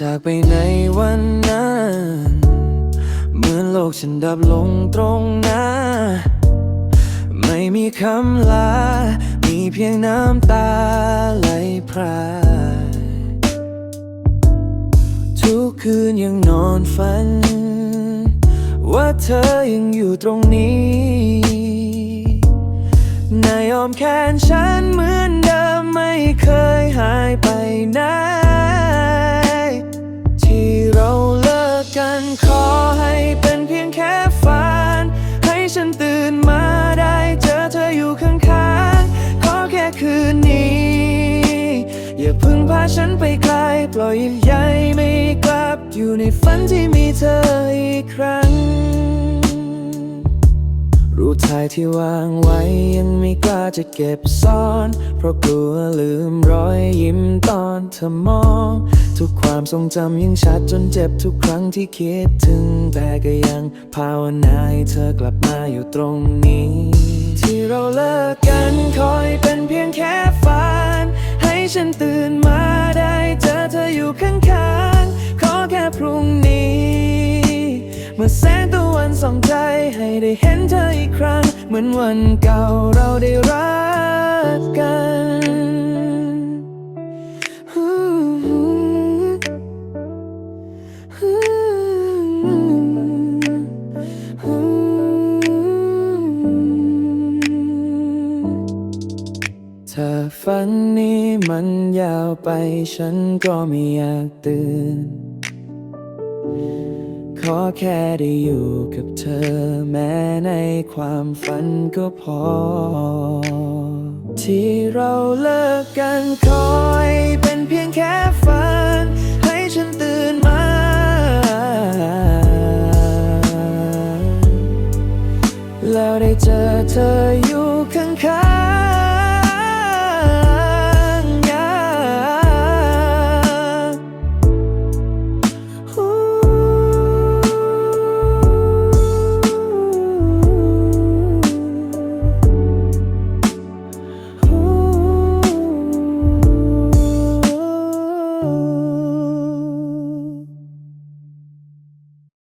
จากไปในวันนั้น เหมือนโลกฉันดับลงตรงหน้า ไม่มีคำลา มีเพียงน้ำตาไหลพรายทุกคืนยังนอนฝัน ว่าเธอยังอยู่ตรงนี้ในอ้อมแขนฉันเหมือนเดิมไม่เคยหายไปไหน พึ่งพาฉันไปไกล ปล่อยใยไม่กลับ อยู่ในฝันที่มีเธออีกครั้ง รูปถ่ายที่วางไว้ยังไม่กล้าจะเก็บซ่อน เพราะกลัวลืมรอยยิ้มตอนเธอมอง ทุกความทรงจำยังชัดจนเจ็บทุกครั้งที่คิดถึง แต่ก็ยังภาวนาให้เธอกลับมาอยู่ตรงนี้ ที่เราเลิกกันคอยเป็นเพียงแค่ ฉันตื่นมาได้เจอเธออยู่ข้างๆ ขอแค่พรุ่งนี้ เมื่อแสงตะวันส่องใจให้ได้เห็นเธออีกครั้ง เหมือนวันเก่าเราได้รักกัน ฝันนี้มันยาวไปฉันก็ไม่อยากตื่น ขอแค่ได้อยู่กับเธอแม้ในความฝันก็พอ ที่เราเลิกกันคอยเป็นเพียงแค่ฝัน ให้ฉันตื่นมา แล้วได้เจอเธออยู่ข้างๆ